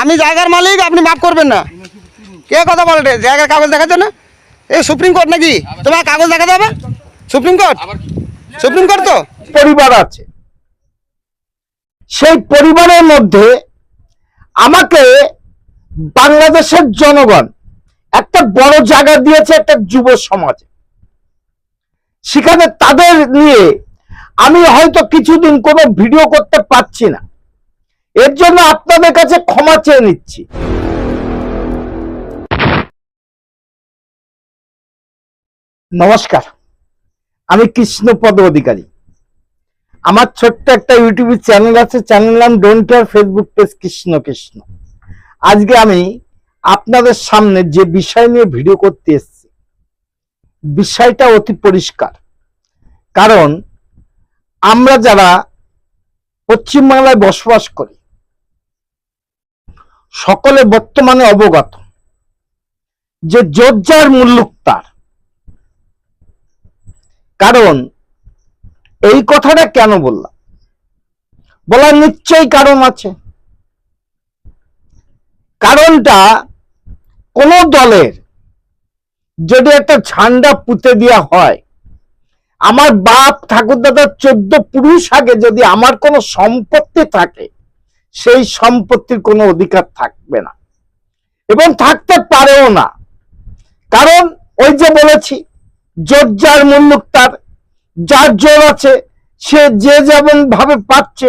আমি জায়গার মালিক আপনি মাফ করবেন না। কে কথা বলে রে? জায়গার কাগজ দেখাচ্ছে না এই সুপ্রিম কোর্ট নাকি? তোমার কাগজ দেখাতে হবে? Supreme court? সুপ্রিম কোর্ট তো? পরিবার আছে। সেই পরিবারের মধ্যে আমাকে বাংলাদেশের জনগণ একটা বড় জায়গা দিয়েছে একটা যুব সমাজ। সেখানে তাদের নিয়ে আমি হয়তো কিছুদিন কোনো ভিডিও করতে পারছি না। এর জন্য আপনাদের কাছে ক্ষমা চেয়ে নিচ্ছি। নমস্কার, আমি কৃষ্ণপদ অধিকারী। আমার ছোট্ট একটা ইউটিউব চ্যানেল আছে চ্যানেল নাম don't care Facebook page Krishna Krishna. আজকে আমি আপনাদের সামনে যে বিষয় নিয়ে ভিডিও করতে এসেছি, বিষয়টা অতি পরিষ্কার। কারণ আমরা যারা পশ্চিমবাংলায় বসবাস করি সকলে বর্তমানে অবগত যে যোজ্জার মুল্লুক তার। কারণ এই কথাটা কেন বললাম? বলার নিশ্চয়ই কারণ আছে। কারণটা কোন দলের যদি একটা ঝান্ডা পুঁতে দেওয়া হয়, আমার বাপ ঠাকুরদাদার চোদ্দ পুরুষ আগে যদি আমার কোনো সম্পত্তি থাকে সেই সম্পত্তির কোনো অধিকার থাকবে না। এবং থাকতে পারেও না। কারণ ওই যে বলেছি জোর যার মুল্লুক তার যার জোর আছে, সে যে যেমন ভাবে পাচ্ছে,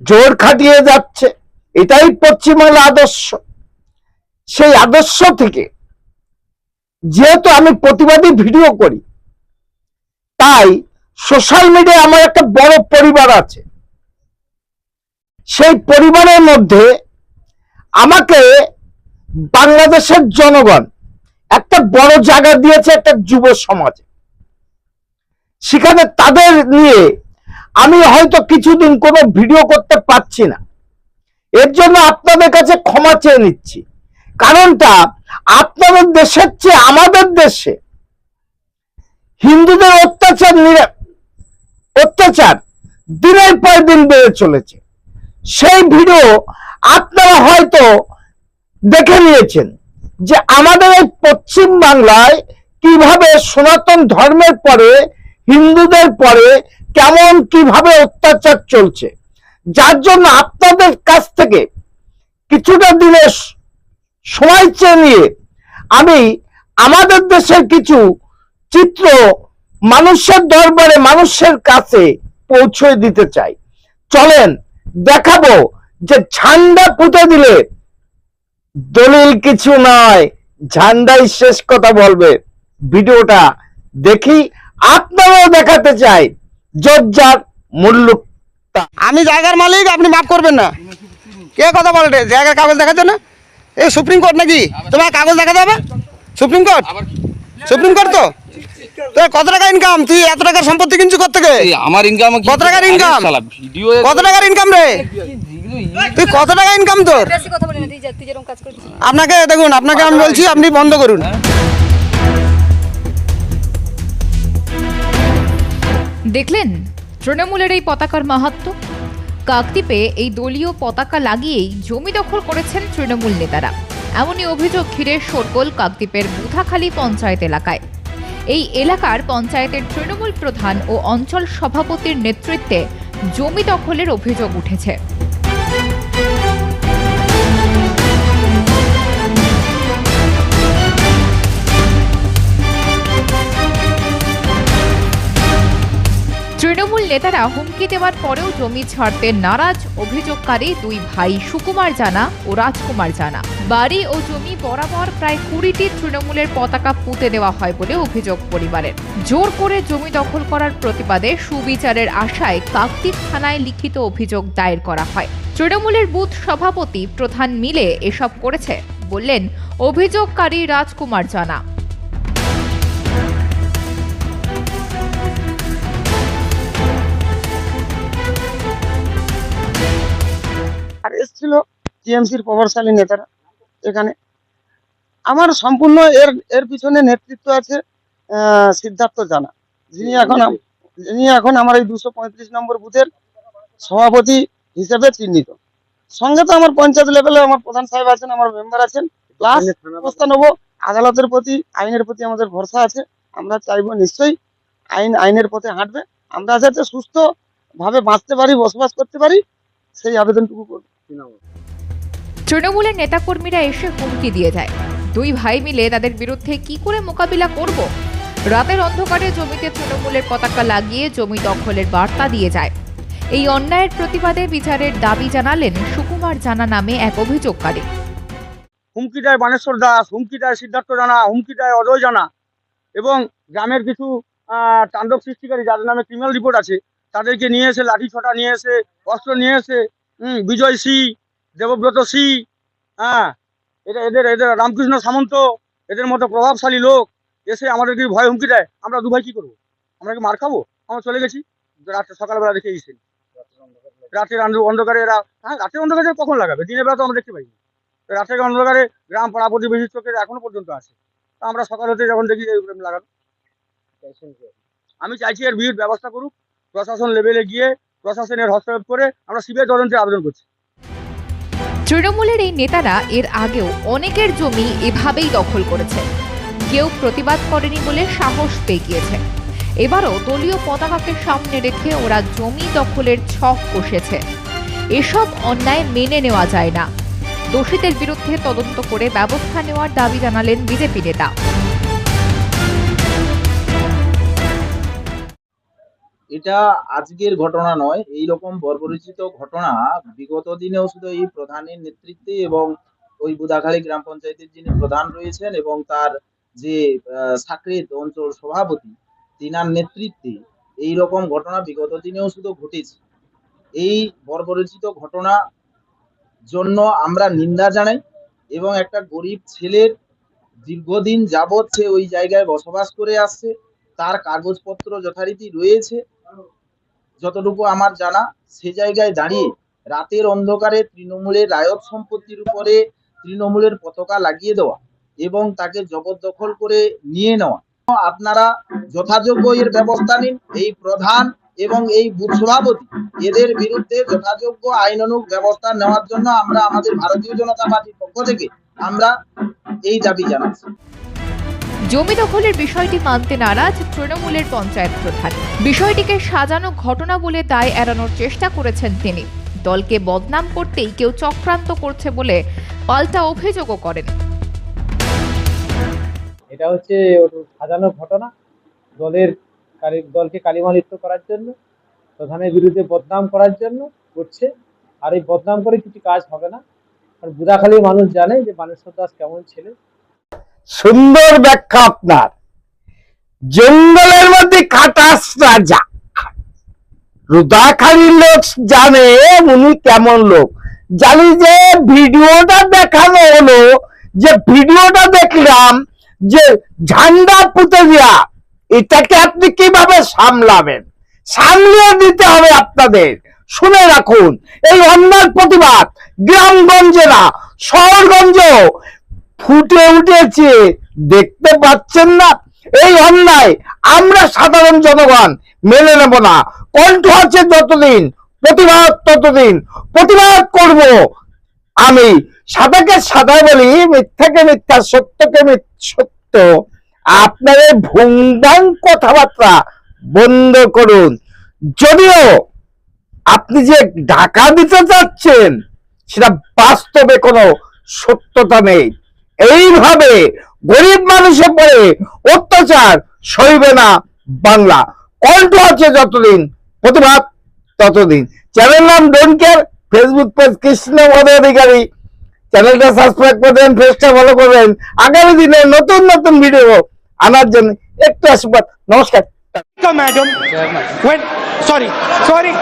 জোর খাটিয়ে যাচ্ছে, এটাই পশ্চিমবাংলা আদর্শ। সেই আদর্শ থেকে যেহেতু আমি প্রতিবাদী ভিডিও করি, তাই সোশ্যাল মিডিয়ায় আমার একটা বড় পরিবার আছে। সেই পরিবারের মধ্যে আমাকে বাংলাদেশের জনগণ একটা বড় জায়গা দিয়েছে একটা যুব সমাজে। সেখানে তাদের নিয়ে আমি হয়তো কিছুদিন কোনো ভিডিও করতে পারছি না। এর জন্য আপনাদের কাছে ক্ষমা চেয়ে নিচ্ছি। কারণটা আপনাদের দেশের চেয়ে আমাদের দেশে হিন্দুদের অত্যাচার অত্যাচার দিনের পর দিন বেড়ে চলেছে। সেই ভিডিও আপনারা হয়তো দেখে নিয়েছেন যে আমাদের এই পশ্চিম বাংলায় কীভাবে সনাতন ধর্মের পরে, হিন্দুদের পরে কেমন কীভাবে অত্যাচার চলছে। যার জন্য আপনাদের কাছ থেকে কিছুটা দিনের সময় চেয়ে নিয়ে আমি আমাদের দেশের কিছু চিত্র মানুষের দরবারে, মানুষের কাছে পৌঁছে দিতে চাই। চলেন দেখাবো যে ঝান্ডা পুঁতে দিলে দলিল কিছু নয় ঝান্ডাই শেষ কথা বলবে। ভিডিওটা দেখি আপনারাও দেখাতে চাই যোজ্জার মুল্লুক আমি জায়গার মালিক আপনি মাফ করবেন না। কে কথা বলে রে? জায়গার কাগজ দেখাচ্ছে না এই সুপ্রিম কোর্ট নাকি? তোমার কাগজ দেখাতে হবে? Supreme court? সুপ্রিম কোর্ট তো? তোর কত টাকা ইনকাম তুই এত টাকার সম্পত্তি কিনছু কত থেকে আমার ইনকাম কত টাকার income? কত টাকার ইনকাম রে? তুই কত টাকা ইনকাম তোর? বেশি কথা বলি না তুই যা- তুই যেরকম কাজ করছিস আপনাকে দেখুন আপনাকে আমি বলছি আপনি বন্ধ করুন। দেখলেন? তৃণমূলের এই পতাকার মাহাত্ম? কাকদ্বীপে এই দলীয় পতাকা লাগিয়েই জমি দখল করেছেন তৃণমূল নেতারা। এমনই অভিযোগ ঘিরে শোরগোল কাকদ্বীপের বুধাখালী পঞ্চায়েত এলাকায়। এই এলাকার পঞ্চায়েতের তৃণমূল প্রধান ও অঞ্চল সভাপতির নেতৃত্বে জমি দখলের অভিযোগ উঠেছে। তৃণমূল নেতারা হুমকি দেওয়ার পরেও জমি ছাড়তে নারাজ অভিযোগকারী দুই ভাই সুকুমার জানা ও রাজকুমার জানা। বাড়ি ও জমি বরাবর প্রায় কুড়িটি তৃণমূলের পতাকা পুঁতে দেওয়া হয় বলে অভিযোগ পরিবারের। জোর করে জমি দখল করার প্রতিবাদে সুবিচারের আশায় কাকদ্বীপ থানায় লিখিত অভিযোগ দায়ের করা হয়। তৃণমূলের বুথ সভাপতি প্রধান মিলে এসব করেছে, বললেন, অভিযোগকারী রাজকুমার জানা। এসেছিল টিএমসির প্রভাবশালী নেতারা এখানে। আমার সম্পূর্ণ এর এর পিছনে নেতৃত্ব আছে সিদ্ধার্থ জানা। যিনি এখন যিনি এখন আমার এই দুশো পঁয়ত্রিশ নম্বর বুথের সভাপতি হিসেবে চিহ্নিত। সঙ্গে তো আমার পঞ্চায়েত লেভেলে আমার প্রধান সাহেব আছেন, আমার মেম্বার আছেন। প্লাস ব্যবস্থা নেব, আদালতের প্রতি, আইনের প্রতি আমাদের ভরসা আছে। আমরা চাইব নিশ্চয়ই আইন, আইনের পথে হাঁটবে। আমরা যাতে সুস্থ ভাবে বাঁচতে পারি, বসবাস করতে পারি, সেই আবেদনটুকু করব। তৃণমূলের নেতাকর্মীরা এসে হুমকি দিয়ে যায় দুই ভাই মিলে তাদের বিরুদ্ধে কি করে মোকাবিলা করব? রাতের অন্ধকারে জমিতে তৃণমূলের পতাকা লাগিয়ে জমি দখলের বার্তা দিয়ে যায়। এই অন্যায়ের প্রতিবাদে বিচারের দাবি জানালেন সুকুমার জানা নামে এক অভিযোগকারী। হুমকি দেয় বানেশ্বর দাস হুমকি দেয় সিদ্ধার্থ জানা হুমকি দেয় অজয় জানা এবং গ্রামের কিছু তাণ্ডব সৃষ্টিকারী যাদের নামে ক্রিমিনাল রিপোর্ট আছে তাদেরকে নিয়ে এসে লাঠি ছটা নিয়ে এসে অস্ত্র নিয়ে এসে হুম, বিজয় সি দেবব্রত সি হ্যাঁ এটা এদের এদের রামকৃষ্ণ সামন্ত এদের মতো প্রভাবশালী লোক এসে আমাদেরকে ভয় হুমকি দেয়। আমরা দুভাই কি করব? আমরা কি মার খাব? আমরা চলে গেছি। রাত্রে সকালবেলা দেখে এসেছি রাতের অন্ধ- অন্ধকারে এরা হ্যাঁ রাতের অন্ধকারে কখন লাগাবে? দিনের বেলা তো আমরা দেখতে পাই না। রাতের অন্ধকারে গ্রাম পাড়া প্রতিবেশীর চোখে এখনও পর্যন্ত আছে। আমরা সকাল হতে যখন দেখি লাগানো আমি চাইছি এর বিহিত ব্যবস্থা করুক। প্রশাসন লেভেলে গিয়ে প্রশাসনের হস্তক্ষেপ করে আমরা সিবিআই তদন্তে আবেদন করছি। তৃণমূলের এই নেতারা এর আগেও অনেকের জমি এভাবেই দখল করেছে কেউ প্রতিবাদ করেনি বলে সাহস পেয়ে গিয়েছে এবারও দলীয় পতাকাকে সামনে রেখে ওরা জমি দখলের ছক কষেছে। এসব অন্যায় মেনে নেওয়া যায় না। দোষীদের বিরুদ্ধে তদন্ত করে ব্যবস্থা নেওয়ার দাবি জানালেন বিজেপি নেতা। এটা আজকের ঘটনা নয় এই রকম বর্বরচিত ঘটনা বিগত দিনেও শুধু এই প্রধানের নেতৃত্বে এবং ওই বুদাখালী গ্রাম পঞ্চায়েতের যিনি প্রধান রয়েছেন এবং তার যে সাকরেত অঞ্চল সভাপতি, তিনার নেতৃত্বে এই রকম ঘটনা বিগত দিনেও শুধু ঘটেছে। এই বর্বরচিত ঘটনা জন্য আমরা নিন্দা জানাই এবং একটা গরিব ছেলের দীর্ঘদিন যাবৎ সে ওই জায়গায় বসবাস করে আসছে, তার কাগজপত্র যথারীতি রয়েছে যতটুকু আমার জানা, সে জায়গায় দাঁড়িয়ে রাতের অন্ধকারে তৃণমূলের রায়ত সম্পত্তির উপরে তৃণমূলের পতাকা লাগিয়ে দেওয়া এবং তাকে জবরদখল করে নিয়ে নেওয়া। আপনারা যথাযোগ্য এর ব্যবস্থা নিন, এই প্রধান এবং এই বুথ সভাপতি। এদের বিরুদ্ধে যথাযোগ্য আইন আইনানুগ ব্যবস্থা নেওয়ার জন্য আমরা আমাদের ভারতীয় জনতা পার্টির পক্ষ থেকে আমরা এই দাবি জানাচ্ছি। জমি দখলের বিষয়টি মানতে নারাজ তৃণমূলের পঞ্চায়েত প্রধান। বিষয়টিকে সাজানো ঘটনা বলে দায় এড়ানোর চেষ্টা করেছেন তিনি। দলকে বদনাম করতেই কেউ চক্রান্ত করছে বলে পাল্টা অভিযোগও করেন। এটা হচ্ছে সাজানো ঘটনা। দলের দলকে কালিমালিপ্ত করার জন্য, প্রধানের বিরুদ্ধে বদনাম করার জন্য করছে। আর এই বদনাম করে কিছু কাজ হবে না। আর বুদাখালীর মানুষ জানে যে মানেশ্বর দাস কেমন ছেলে। সুন্দর ব্যাখ্যা আপনার। জঙ্গলের মধ্যে খাটাস রাজা। রুদাখালির লোক জানে, উনি কেমন লোক। জানি যে ভিডিওটা দেখানো হলো, যে ভিডিওটা দেখলাম যে ঝান্ডা পুঁতে দেওয়া এটাকে আপনি কীভাবে সামলাবেন? সামলিয়ে দিতে হবে আপনাদের। শুনে রাখুন, এই অন্যার প্রতিবাদ গ্রামগঞ্জে না, শহরগঞ্জেও ফুটে উঠেছে। দেখতে পাচ্ছেন না? এই অন্যায় আমরা সাধারণ জনগণ মেনে নেব না। কণ্ঠ আছে যতদিন, প্রতিবাদ ততদিন। প্রতিবাদ করব আমি। সাদাকে সাদা বলি, মিথ্যাকে মিথ্যা, সত্যকে সত্য। আপনাদের ভুংবাং কথাবার্তা বন্ধ করুন। যদিও আপনি যে ঢাকা দিতে চাচ্ছেন সেটা বাস্তবে কোনো সত্যতা নেই। এইভাবে গরিব মানুষের পরে অত্যাচার সইবে না বাংলা। কণ্ঠ আছে যতদিন প্রতিবাদ ততদিন। চ্যানেল নাম don't care Facebook page Krishna Adhikari চ্যানেলটা সাবস্ক্রাইব করবেন পেজটা ফলো করবেন আগামী দিনে নতুন নতুন ভিডিও আনার জন্য একটু আশীর্বাদ। নমস্কার। Madam. When, sorry, sorry.